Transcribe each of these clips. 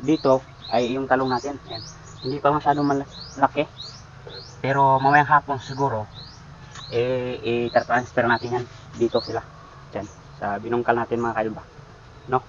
dito ay yung talong natin. Ayan. Hindi pa masyadong malaki. Pero mamayang hapon siguro, eh, i-transfer natin yan. Dito sila. Diyan. Sa binungkal natin mga kaidol ba. No?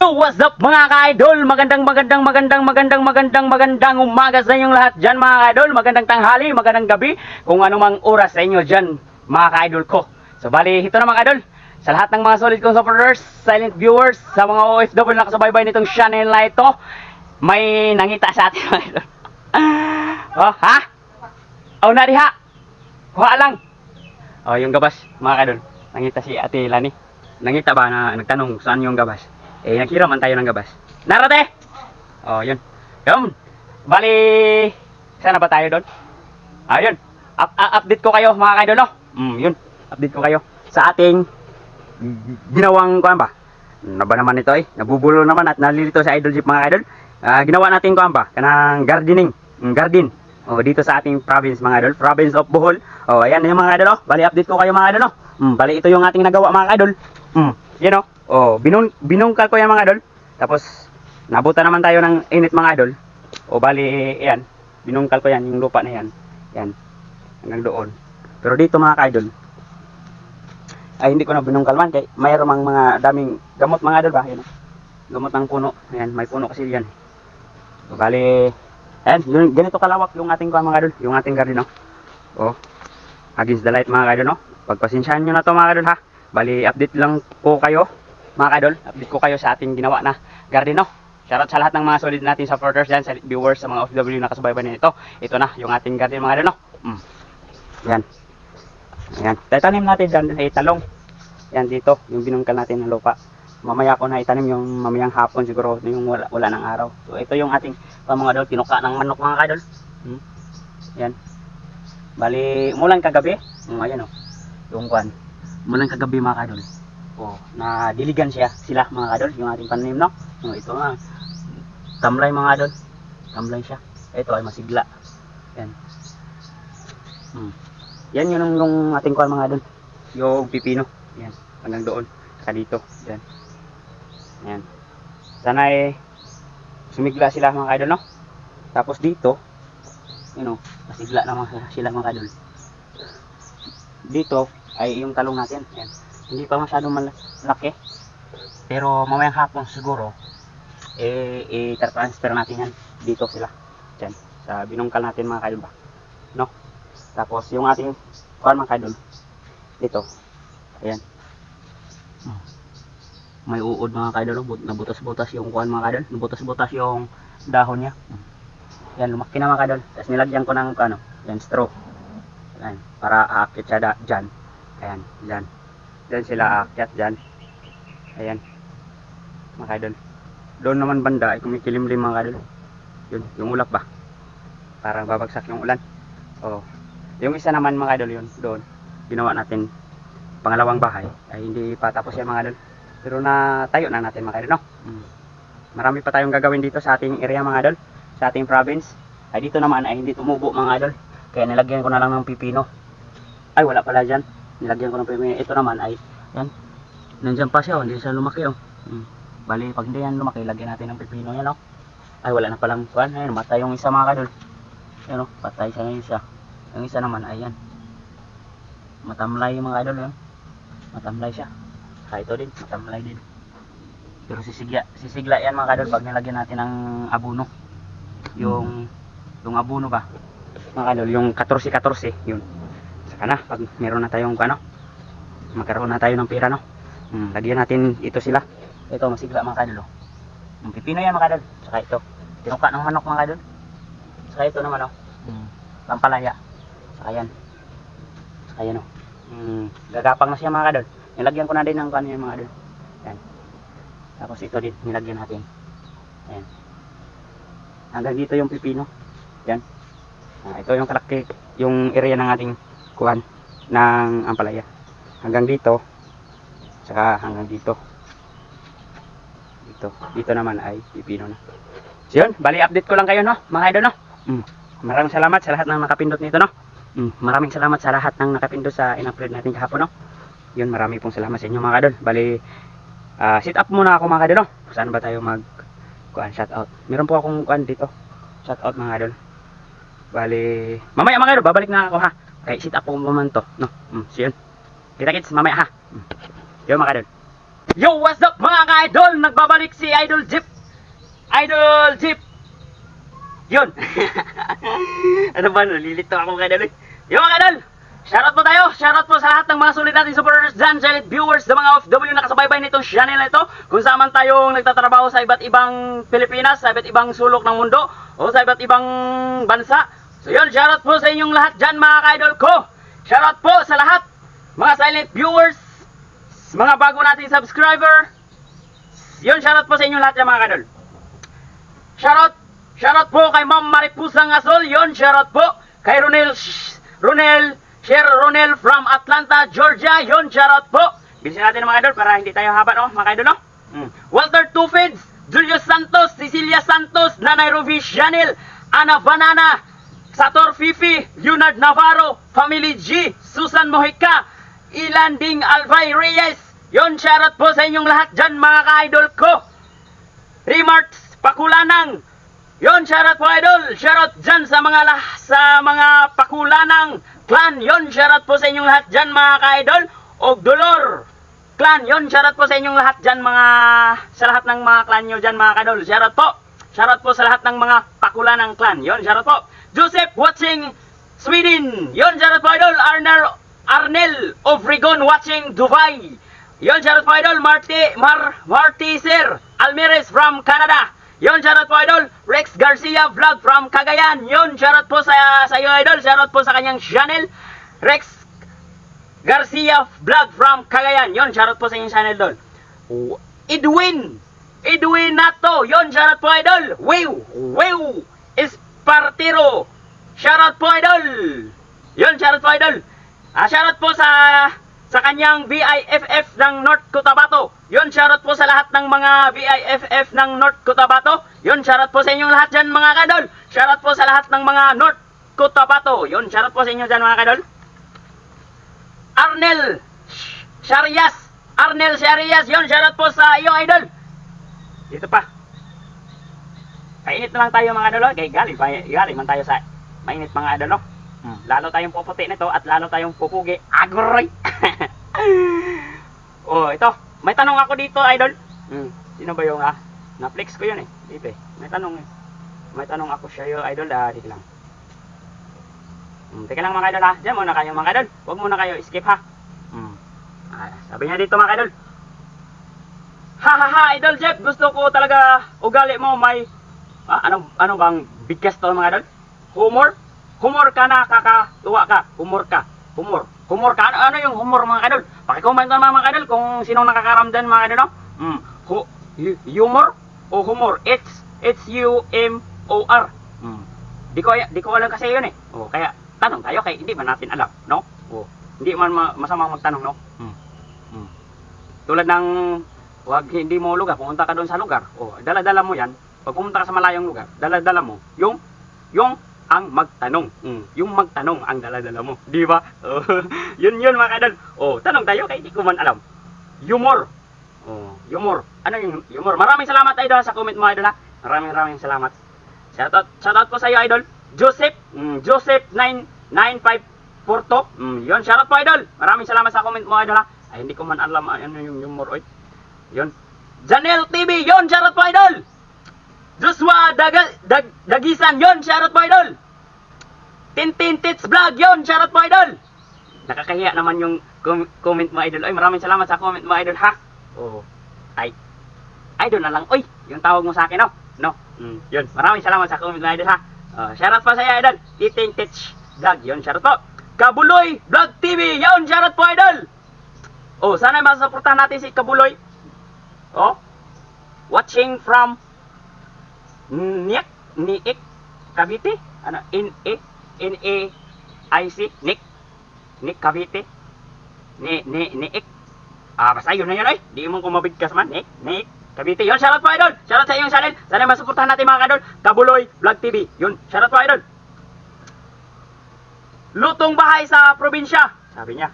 So what's up mga ka-idol? Magandang magandang magandang magandang magandang magandang umaga sa inyong lahat dyan mga ka-idol. Magandang tanghali, magandang gabi. Kung anumang oras sa inyo dyan mga ka-idol ko. So bali, ito na mga ka-idol. Sa lahat ng mga solid kong supporters, silent viewers, sa mga OFW na nakasubaybay nitong channel na ito, may nangita sa atin mga idol. oh, ha? Oh, na diha. Kuha lang. Oh, yung gabas, mga kadol. Nangita si Ate Lani. Nangita ba na nagtanong saan yung gabas? Eh, nagkiraman tayo ng gabas. Narate! Oh, yun. Yun. Bali, saan na ba tayo doon? Ayun. Up, up- update ko kayo, mga kadol, no? Mm, yun. Update ko kayo sa ating ginawang kuan ba? Ano ba naman ito eh? Nabubulo naman at nalilito sa Idol Jeep mga idol. Ah, ginawa natin kuan ba? Kanang gardening, mm, garden. Oh, dito sa ating province mga idol, province of Bohol. Oh, ayan yung mga idol. Oh. Bali update ko kayo mga idol. Oh. Mm, bali ito yung ating nagawa mga idol. Mm, yan oh. Oh, binun binungkal ko yan mga idol. Tapos nabuta naman tayo ng init mga idol. O bali yan, binungkal ko yan yung lupa na yan. Yan. Hanggang doon. Pero dito mga idol, ay hindi ko na binungkal man kay mayroong mga, mga daming gamot mga idol ba? Yun gamot ng puno. Ayan may puno kasi yan. So, bali ayan yun, ganito kalawak yung ating kuha mga idol. Yung ating garden no? Oh against the light mga idol no? Pagpasensyahan nyo na to mga idol ha? Bali update lang po kayo mga idol. Update ko kayo sa ating ginawa na garden no? Shoutout sa lahat ng mga solid natin supporters dyan, sa viewers, sa mga OFW na kasubaybay nito. Ito na, yung ating garden mga idol, no? Mm. Yan. Ayan. Tatanim natin dyan ay talong. Yan dito, yung binungkal natin ng lupa. Mamaya ko na itanim yung mamayang hapon siguro yung wala, wala ng araw. So ito yung ating mga idol, tinuka ng manok mga idol. Hmm? Yan. Bali, umulan kagabi. Hmm, ayan oh. Yung kwan. Umulan kagabi mga idol. Oh, na diligan siya sila mga idol, yung ating pananim no. Oh, ito nga. Tamlay mga idol. Tamlay siya. Ito ay masigla. Yan. Hmm. Yan yun yung, yung ating kuwan mga idol. Yung pipino. Yan. Hanggang doon. Saka dito. Yan. Yan. Sana eh sumigla sila mga idol no. Tapos dito, you know, masigla naman sila- mga idol. Dito ay yung talong natin. Yan. Hindi pa masyadong malaki. Pero mamayang hapon siguro, eh, i-transfer natin yan. Dito sila. Diyan. Sa binungkal natin mga idol ba. Tapos yung ating kuan mga kadol dito. Ayan. May uod mga kadol? But- nabutas-butas yung kuan mga kadol, nabutas-butas yung dahon niya. Yan, lumaki na mga kadol. Tapos nilagyan ko ng ano, yan straw. Ayan, para aakyat siya da, dyan. Ayan, dyan. Dyan sila aakyat dyan. Ayan. Mga kadol. Doon naman banda ay kumikilimlim mga kadol. Yun, yung ulap ba? Parang babagsak yung ulan. Oh. Yung isa naman mga idol yun, doon, ginawa natin pangalawang bahay, ay hindi pa tapos yan mga idol. Pero na tayo na natin mga idol, no? Mm. Marami pa tayong gagawin dito sa ating area mga idol, sa ating province. Ay dito naman ay hindi tumubo mga idol. Kaya nilagyan ko na lang ng pipino. Ay wala pala dyan. Nilagyan ko ng pipino. Ito naman ay, yan. Nandyan pa siya, oh. hindi siya lumaki oh. Mm. Bali, pag hindi yan lumaki, lagyan natin ng pipino yan, oh. Ay wala na palang kuan. Ayun, matay yung isa mga idol. Ayun, oh, patay siya yung isa. Yung isa naman, ayan. Matamlay yung mga idol yun. Matamlay siya. Saka ito din, matamlay din. Pero sisigla, sisigla yan mga idol pag nilagyan natin ng abuno. Yung, yung abuno ba? Mga idol, yung 14-14, yun. Saka na, pag meron na tayong ano, magkaroon na tayo ng pera, no? Hmm, lagyan natin ito sila. Ito, masigla mga idol, oh. Yung pipino yan mga idol. Saka ito, tinuka ng manok mga idol. Saka ito naman, oh. Hmm, pampalaya. Saka yan. Saka yan o. Mm, gagapang na siya mga kadol. Nilagyan ko na din ng kanya mga kadol. Yan. Tapos ito din, nilagyan natin. Ayan. Hanggang dito yung pipino. Yan. Ah, ito yung kalaki, yung area ng ating kuhan ng ampalaya. Hanggang dito. Saka hanggang dito. Dito. Dito naman ay pipino na. So yun, bali update ko lang kayo no, mga idol no. Mm. Maraming salamat sa lahat ng nakapindot nito no. Mm, maraming salamat sa lahat ng nakapindot sa in-upload natin kahapon, no? Yun, marami pong salamat sa inyo mga kadol. Bali, ah, sit up muna ako mga kadol, no? Saan ba tayo mag kuan shout out. Meron po akong kuan dito. Shout out mga idol. Bali, mamaya mga idol, babalik na ako ha. Okay, sit up po naman to, no. Mm, so yun. Kita kits mamaya ha. Mm. Yo mga idol. Yo, what's up mga idol? Nagbabalik si Idol Jeep. Idol Jeep. Yun. ano ba, nalilito ako idol. eh. Mga idol, Shoutout po tayo! Shoutout po sa lahat ng mga sulit nating supporters dyan, silent viewers, sa mga OFW na kasabaybay nitong channel na ito. Kung saan man tayong nagtatrabaho sa iba't ibang Pilipinas, sa iba't ibang sulok ng mundo, o sa iba't ibang bansa. So yun, shoutout po sa inyong lahat dyan mga ka-idol ko! Shoutout po sa lahat, mga silent viewers, mga bago nating subscriber. Yun, shoutout po sa inyong lahat dyan mga ka-idol. Shoutout! Shoutout po kay Ma'am Maripusang Asol. Yon, shoutout po kay Ronel Ronel Sher Ronel from Atlanta, Georgia. Yon, shoutout po. Bilisin natin mga idol para hindi tayo haba no, mga idol no. Mm. Walter Tufids, Julius Santos, Cecilia Santos, Nanay Ruby Chanel, Ana Banana, Sator Fifi, Leonard Navarro, Family G, Susan Mojica, Ilanding Albay Reyes. Yon, shoutout po sa inyong lahat dyan mga ka-idol ko. Remarks Pakulanang. Yon, shoutout po idol. Shoutout dyan sa mga lah, sa mga Pakulanang clan. Yon, shoutout po sa inyong lahat dyan mga ka-idol. Og Dolor clan. Yon, shoutout po sa inyong lahat dyan mga sa lahat ng mga clan nyo dyan mga ka-idol. Shoutout po. Shoutout po sa lahat ng mga Pakulanang clan. Yon, shoutout po. Joseph watching Sweden. Yon, shoutout po idol. Arnel Arnel Obregon watching Dubai. Yon, shoutout po idol. Marty Mar Marty Sir Almirez from Canada. Yon, shoutout po idol. Rex Garcia vlog from Cagayan. Yon, shoutout po sa sa iyo idol. Shoutout po sa kanyang channel. Rex Garcia vlog from Cagayan. Yon, shoutout po sa inyong channel doon. Edwin Edwin Nato. Yon, shoutout po idol. Wow, wow. Espartero. Shoutout po idol. Yon, shoutout po idol. Ah, shoutout po sa sa kanyang VIFF ng North Cotabato. Yon, shoutout po sa lahat ng mga VIFF ng North Cotabato. Yon, shoutout po sa inyong lahat dyan mga kadol. Shoutout po sa lahat ng mga North Cotabato. Yon, shoutout po sa inyo dyan mga kadol. Arnel Sharias. Arnel Sharias. Yon, shoutout po sa iyo idol. Dito pa. Kainit na lang tayo mga idol. oh. Kay galing, pa- galing man tayo sa mainit mga idol. no? Hmm. Lalo tayong puputi nito at lalo tayong pupugi. Agoy! oh, ito. May tanong ako dito, idol. Hmm. Sino ba yung ah? Na-flex ko yun eh. Dito. May tanong eh. May tanong ako siya yung idol. Ah, dito lang. Hmm, teka lang mga idol ha. Diyan muna kayo mga idol. Huwag muna kayo skip ha. Hmm. Ah, sabi niya dito mga idol. Ha ha ha, idol Jeff. Gusto ko talaga ugali mo may ah, ano ano bang biggest to mga idol? Humor? Humor ka na, kakatuwa ka. Humor ka. Humor. Humor ka. Ano, ano yung humor mga kadol? Pakicomment naman mga kadol kung sino nakakaramdan mga kadol. No? Mm. Hu hu- humor o humor? It's it's U M O R. Mm. Di ko di ko alam kasi yun eh. Oh, kaya tanong tayo kay hindi man natin alam, no? Oh, hindi man ma- masamang magtanong, no? Mm. Mm. Tulad ng wag hindi mo lugar, pumunta ka doon sa lugar. Oh, dala-dala mo 'yan. Pag pumunta ka sa malayong lugar, dala-dala mo yung yung ang magtanong. Mm, yung magtanong ang dala-dala mo. Di ba? Oh, yun yun mga kadal. Oh, tanong tayo kay di ko man alam. Humor. Oh, humor. Ano yung humor? Maraming salamat idol sa comment mo idol ha. Maraming maraming salamat. Shoutout, shoutout po sa iyo idol. Joseph, mm, Joseph 99542. Mm, yun, shoutout po idol. Maraming salamat sa comment mo idol ha. Ay hindi ko man alam ano yung humor oy. Yun. Janelle TV, yun, shoutout po idol. Joshua Daga, Dag, Dagisan, yon shoutout po idol. Tintin Tits Vlog, yon shoutout po idol. Nakakahiya naman yung com- comment mo idol. Ay, maraming salamat sa comment mo idol ha. Oo. Ay, idol na lang. Oy, yung tawag mo sa akin, no? No? Mm, yun. Maraming salamat sa comment mo idol ha. Uh, shoutout po sa iyo idol. Tintin Tits Vlog, yon shoutout po. Kabuloy Vlog TV, yon shoutout po idol. Oh, sana masuportahan natin si Kabuloy. Oh, watching from Nick, Nick, Cavite, ano, N A N A I C, Nick, Nick Cavite, ni ni Nick. Ah, basta yun na yun ay. Di mo ko mabigkas man, Nick, Nick, Cavite. Yun, shoutout po idol. Shoutout sa iyong channel. Sana masuportahan natin mga kadol. Kabuloy Vlog TV. Yun, shoutout po idol. Lutong bahay sa probinsya. Sabi niya.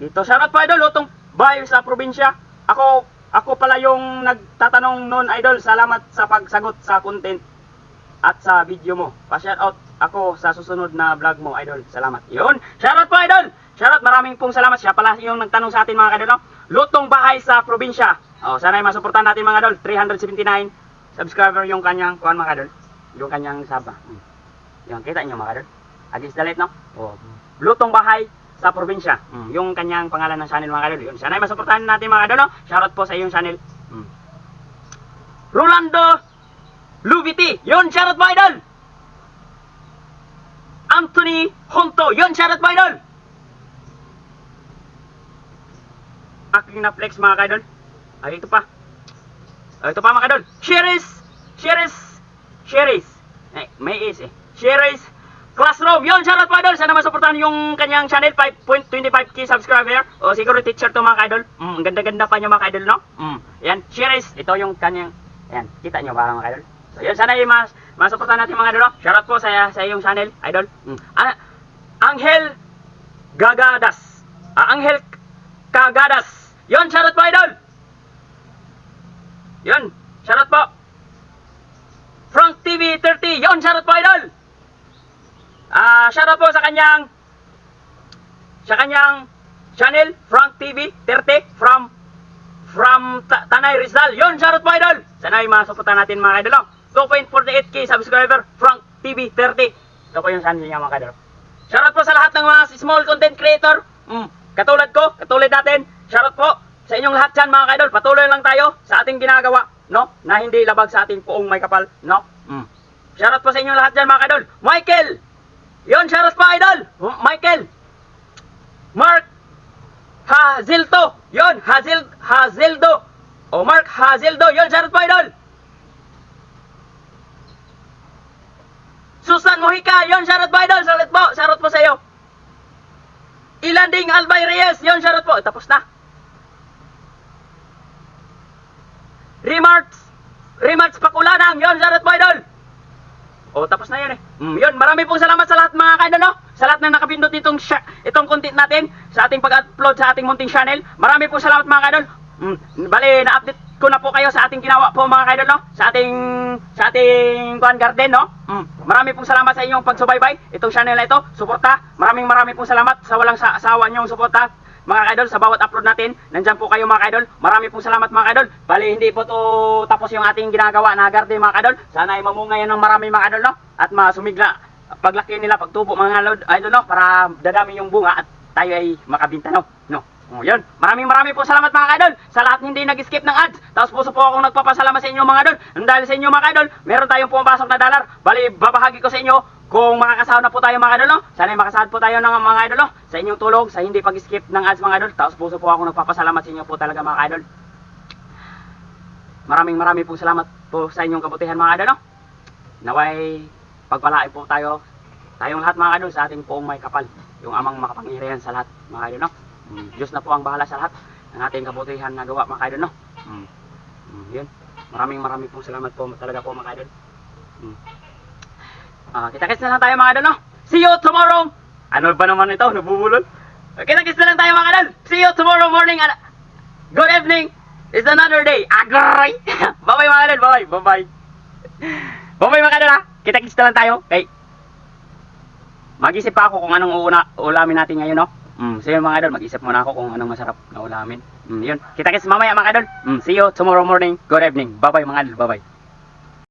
Dito, shoutout po idol. Lutong bahay sa probinsya. Ako, ako pala yung nagtatanong noon, idol. Salamat sa pagsagot sa content at sa video mo. Pa-shout out ako sa susunod na vlog mo, idol. Salamat. Yun. Shoutout po, idol. Shoutout, maraming pong salamat. Siya pala yung nagtanong sa atin, mga idol. No? Lutong bahay sa probinsya. Oh, sana ay masuportahan natin, mga idol. 379 subscriber yung kanyang, kuhan, mga idol. Yung kanyang saba. Hmm. Yung, kita nyo, mga idol. Against the light, no? Oh. Lutong bahay sa probinsya. Mm. Yung kanyang pangalan ng channel mga idol. Yun. Sana ay masuportahan natin mga idol. No? Shoutout po sa iyong channel. Mm. Rolando Lubiti. Yun, shoutout po idol. Anthony Honto. Yun, shoutout po idol. Aking na flex mga idol. Ay, ito pa. Ay, ito pa mga idol. Sheris. Sheris. Sheris. Eh, may is eh. Sheris Classroom. Yun, shoutout po idol. Sana masuportahan yung kanyang channel. 5.25k subscriber. O siguro teacher to mga idol. Mm, ganda-ganda pa niya mga idol, no? Mm. Yan, Sheris. Ito yung kanyang, yan, kita nyo ba mga idol? So, yun, sana yung mas, masuportahan natin mga idol, no? Shoutout po sa, sa iyong channel, idol. Mm. Ah, Angel Gagadas. Ah, Angel Kagadas. Yun, shoutout po idol. Yun, shoutout po. Frank TV 30. Yun, shoutout po idol. Ah, shoutout po sa kanyang sa kanyang channel Frank TV 30 from from Ta- Tanay Rizal. Yon, shoutout po idol. Sana ay masuportahan natin mga idol. oh. 2.48k subscriber Frank TV 30. Ito po yung channel niya mga idol. Shoutout po sa lahat ng mga small content creator. Mm, katulad ko, katulad natin. Shoutout po sa inyong lahat dyan mga idol. Patuloy lang tayo sa ating ginagawa, no? Na hindi labag sa ating puong may kapal, no? Mm. Shoutout po sa inyong lahat dyan mga idol. Michael! Idol! Michael! Mark Hazilto! Yon, Hazil, Hazildo! O Mark Hazildo! Yon, shoutout po idol! Susan Mojica! Yon, shoutout po idol! Shoutout po! Shoutout po sa iyo! Ilanding Albay Reyes! Yon, shoutout po! Tapos na! Remarks! Remarks Pakulanang! Yon, shoutout po idol! O, tapos na yun eh. Mm, yun, marami pong salamat sa lahat mga kaidol, no? Sa lahat na nakapindot itong, itong content natin, sa ating pag-upload sa ating munting channel. Marami pong salamat mga kaidol. Mm, bali, na-update ko na po kayo sa ating ginawa po mga kaidol, no? Sa ating, sa ating Kuan Garden, no? Mm, marami pong salamat sa inyong pagsubaybay. Itong channel na ito, suporta. Maraming maraming pong salamat sa walang sa asawa niyong suporta mga idol sa bawat upload natin. Nandyan po kayo mga idol. Marami pong salamat mga idol. Bali hindi po to tapos yung ating ginagawa na garden mga idol. Sana ay mamunga yan ng marami mga idol no. At masumigla paglaki nila pagtubo mga idol, idol no para dadami yung bunga at tayo ay makabinta no. No. Oh, yun. Maraming maraming po salamat mga idol sa lahat hindi nag-skip ng ads. Tapos puso po akong nagpapasalamat sa inyo mga idol. Dahil sa inyo mga idol, meron tayong pumapasok na dollar. Bali, babahagi ko sa inyo kung makakasahod na po tayo mga idol, no? Sana ay makasahod po tayo ng mga idol, no? Sa inyong tulong, sa hindi pag-skip ng ads mga idol. Tapos puso po ako nagpapasalamat sa inyo po talaga mga idol. Maraming maraming po salamat po sa inyong kabutihan mga idol, no? Naway pagpalain po tayo, tayong lahat mga idol sa ating poong may kapal. Yung amang makapangyarihan sa lahat mga idol, no? Mm, Diyos na po ang bahala sa lahat ng ating kabutihan na gawa mga idol, no? Mm. Mm, yun. Maraming maraming po salamat po talaga po mga idol. Mm. Ah, kita-kits na lang tayo mga idol, no? See you tomorrow! Ano ba naman ito? Nabubulol? Kita-kits na lang tayo mga idol! See you tomorrow morning! and Good evening! It's another day! Agoy! bye-bye mga idol! Bye-bye! Bye-bye! Bye-bye mga idol ha! Kita-kits na lang tayo! Okay? Mag-isip pa ako kung anong uuna, ulamin natin ngayon, no? Mm, so yun mga idol, mag-isip muna ako kung anong masarap na ulamin. Mm, yun. Kita-kits mamaya mga idol. Mm, see you tomorrow morning. Good evening. Bye-bye mga idol. Bye-bye.